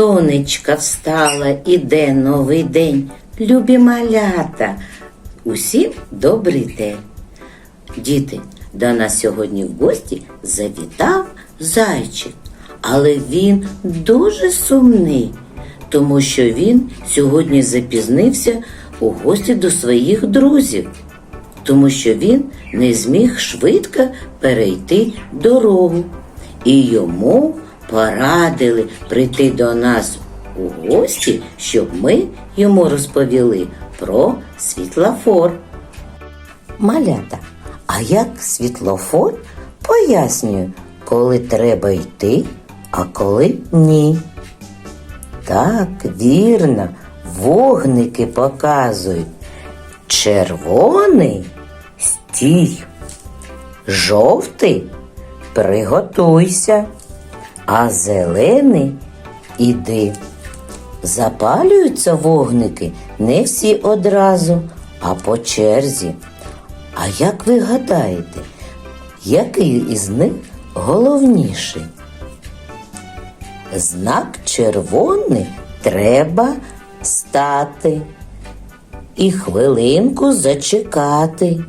сонечка встала, іде новий день. Любі малята, усім добрий день. Діти, до нас сьогодні в гості завітав зайчик, але він дуже сумний, тому що він сьогодні запізнився у гості до своїх друзів, тому що він не зміг швидко перейти дорогу. І йому порадили прийти до нас у гості, щоб ми йому розповіли про світлофор. Малята, а як світлофор пояснює, коли треба йти, а коли ні. Так, вірно, вогники показують. Червоний стій, жовтий приготуйся, а зелений іди. Запалюються вогники не всі одразу, а по черзі. А як ви гадаєте, який із них головніший? Знак червоний треба стати і хвилинку зачекати.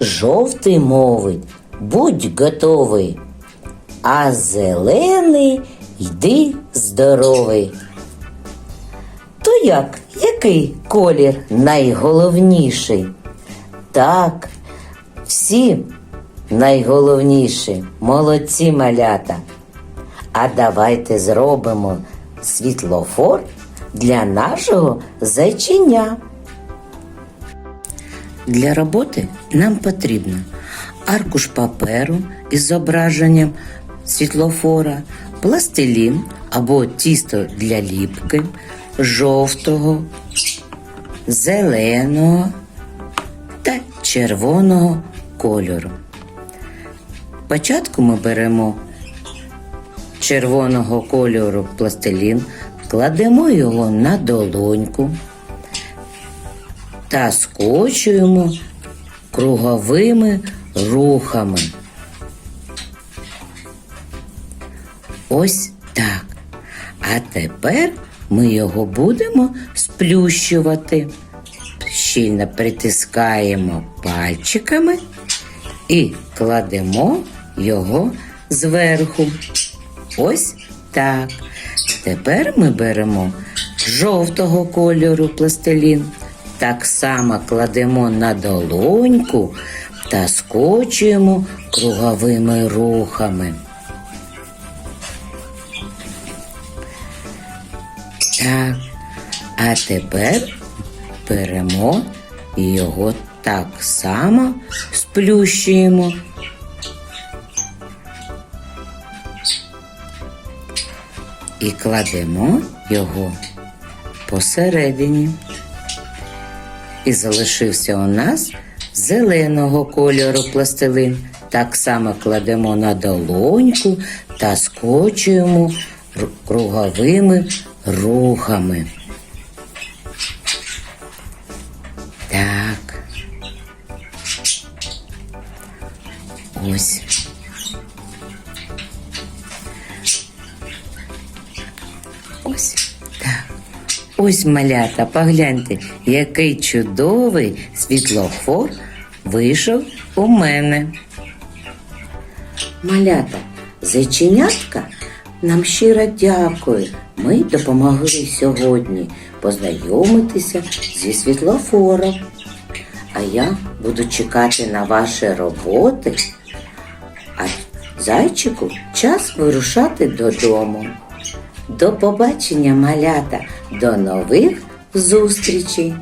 Жовтий мовить, будь готовий, а зелений йди здоровий. То як, який колір найголовніший? Так, всі найголовніші, молодці малята. А давайте зробимо світлофор для нашого зайчиня. Для роботи нам потрібно аркуш паперу із зображенням світлофора, пластилін або тісто для ліпки, жовтого, зеленого та червоного кольору. Спочатку ми беремо червоного кольору пластилін, кладемо його на долоньку та скочуємо круговими рухами. Ось так. А тепер ми його будемо сплющувати. Щільно притискаємо пальчиками і кладемо його зверху. Ось так. Тепер ми беремо жовтого кольору пластилін. Так само кладемо на долоньку та скочуємо круговими рухами. Так, а тепер беремо його так само сплющуємо. І кладемо його посередині. І залишився у нас зеленого кольору пластилин. Так само кладемо на долоньку та скочуємо ру- круговими рухами. Так. Ось. Ось так. Ось малята, погляньте, який чудовий світлофор вийшов у мене. Малята, зайченятка нам щиро дякую. Ми допомогли сьогодні познайомитися зі світлофором. А я буду чекати на ваші роботи. А зайчику час вирушати додому. До побачення, малята, до нових зустрічей!